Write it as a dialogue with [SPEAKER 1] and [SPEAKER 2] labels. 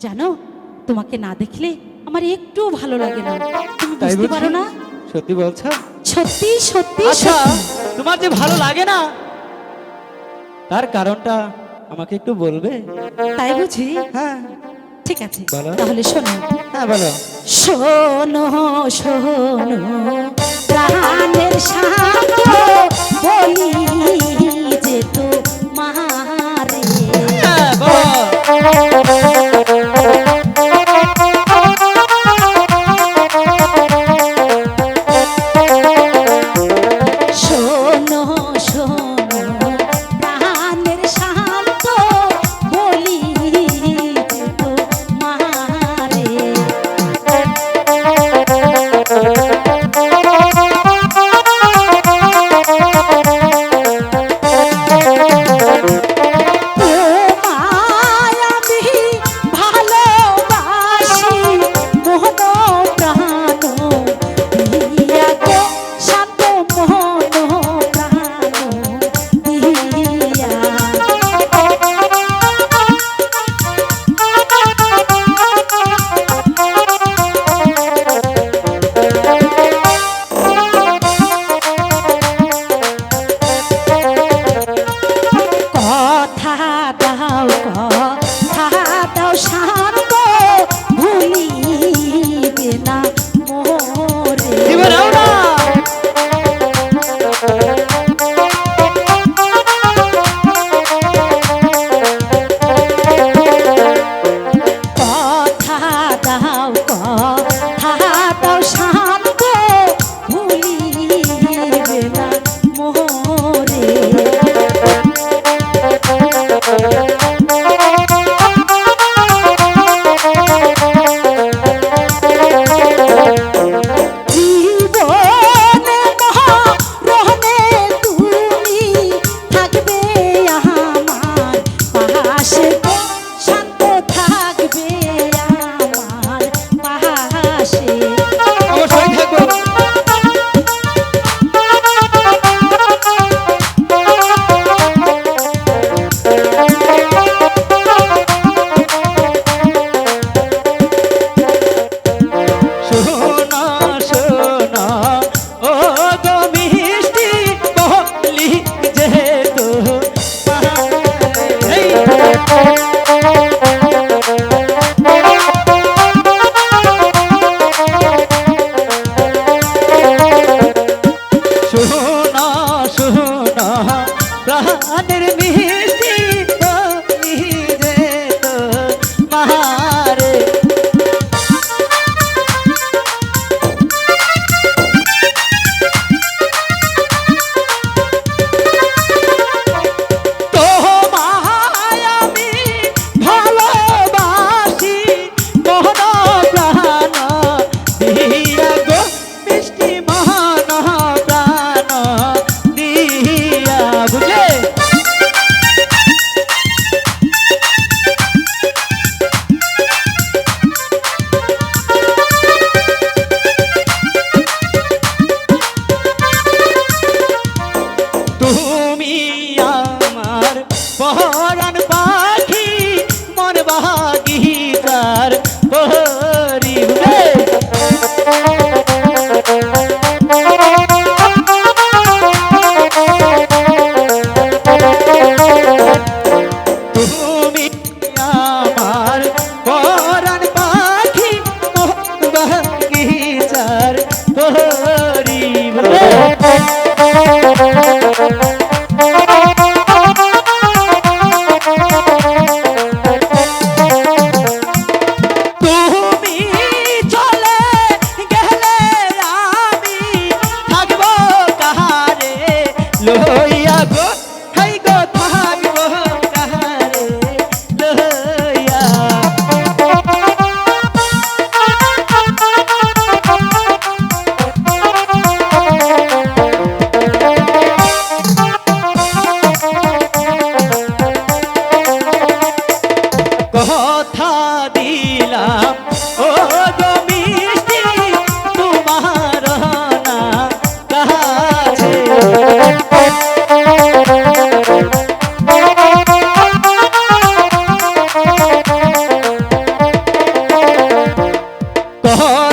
[SPEAKER 1] জানো তোমাকে না দেখলে আমার একটু ভালো লাগে না। তুমি বুঝতে পারো না?
[SPEAKER 2] সত্যি বলছো?
[SPEAKER 1] সত্যি সত্যি
[SPEAKER 2] আচ্ছা তোমার যে ভালো লাগে না তার কারণটা আমাকে একটু বলবে?
[SPEAKER 1] তাই বুঝি?
[SPEAKER 2] হ্যাঁ।
[SPEAKER 1] ঠিক আছে তাহলে শোনো।
[SPEAKER 2] হ্যাঁ বলো।
[SPEAKER 1] শোনো শোনো প্রাণের সাথে বলি ha Não, e agora? Oh.